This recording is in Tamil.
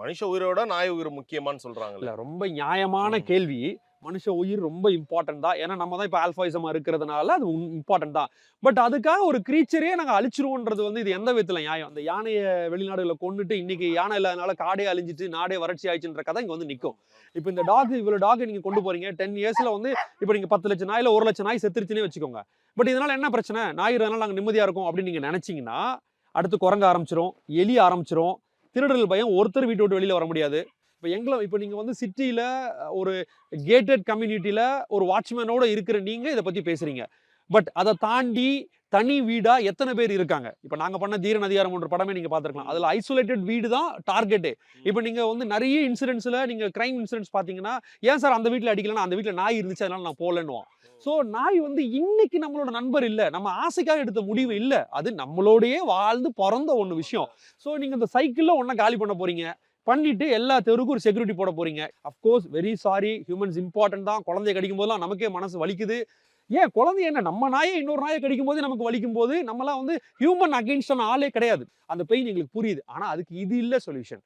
மனுஷ உயிரோட நாய் உயிர் முக்கியமான்னு சொல்றாங்கல்ல. இல்ல ரொம்ப நியாயமான. கேள்வி. மனுஷ உயிர் ரொம்ப இம்பார்ட்டன்ட் தான். ஏன்னா நம்ம தான் இப்போ ஆல்ஃபாயிசமா இருக்கிறதுனால அது இம்பார்ட்டன்ட் தான். பட் அதுக்காக ஒரு கிரீச்சரே நாங்கள் அழிச்சிருவோன்றது வந்து இது எந்த விதத்துல நியாயம்? அந்த யானையை வெளிநாடுகளில் கொண்டுட்டு இன்னைக்கு யானை இல்லாதனால காடே அழிஞ்சிட்டு நாடே வறட்சி ஆயிடுச்சுன்ற கதை இங்க வந்து நிற்கும் இப்போ இந்த டாக் இவ்வளோ டாக் நீங்க கொண்டு போறீங்க. டென் இயர்ஸ்ல வந்து இப்போ நீங்க பத்து லட்சம் நாயில ஒரு லட்சம் நாய் செத்துருச்சுன்னே வச்சுக்கோங்க. பட் இதனால என்ன பிரச்சனை? நாய் இதனால நாங்கள் நிம்மதியா இருக்கோம் அப்படின்னு நீங்க நினைச்சீங்கன்னா அடுத்து குரங்க ஆரம்பிச்சிரும் எலி ஆரம்பிச்சிரும் திருடர்கள் பயம் ஒருத்தர் வீட்டை விட்டு வெளியில வர முடியாது. இப்போ எங்களை இப்போ நீங்க வந்து சிட்டியில ஒரு கேட்டட் கம்யூனிட்டியில் ஒரு வாட்ச்மேனோட இருக்கிற நீங்க இதை பத்தி பேசுறீங்க. பட் அதை தாண்டி தனி வீடா எத்தனை பேர் இருக்காங்க? இப்போ நாங்க பண்ண தீரன் அதிகாரம் என்ற படமே நீங்க பார்த்திருக்கலாம். அதுல ஐசோலேட்டட் வீடு தான் டார்கெட்டு இப்போ நீங்க வந்து நிறைய இன்சிடென்ட்ஸ்ல நீங்க கிரைம் இன்சிடென்ட்ஸ் பாத்தீங்கன்னா ஏன் சார் அந்த வீட்ல அடிக்கலன்னா அந்த வீட்ல நாய் இருந்துச்சு அதனால நான் போகலன்னுவோம். ஸோ நாய் வந்து இன்னைக்கு நம்மளோட நண்பர் இல்லை. நம்ம ஆசைக்காக எடுத்த முடிவு இல்லை. அது நம்மளோடயே வாழ்ந்து பிறந்த ஒன்று விஷயம். ஸோ நீங்க இந்த சைக்கிளில் ஒன்றா காலி பண்ண போறீங்க. பண்ணிட்டு எல்லா தெருவுக்கும் ஒரு செக்யூரிட்டி போட போறீங்க. Of course very sorry humans important தான். குழந்தைய கடிக்கும் போதெல்லாம் நமக்கே மனசு வலிக்குது. ஏன்? குழந்தை என்ன? நம்ம நாயை இன்னொரு நாயை கடிக்கும் போது நமக்கு வலிக்கும் போது நம்மலாம் வந்து ஹியூமன் அகெயின்ஸ்டான ஆளே கிடையாது. அந்த பெயின் எங்களுக்கு புரியுது. ஆனால் அதுக்கு இது இல்லை சொல்யூஷன்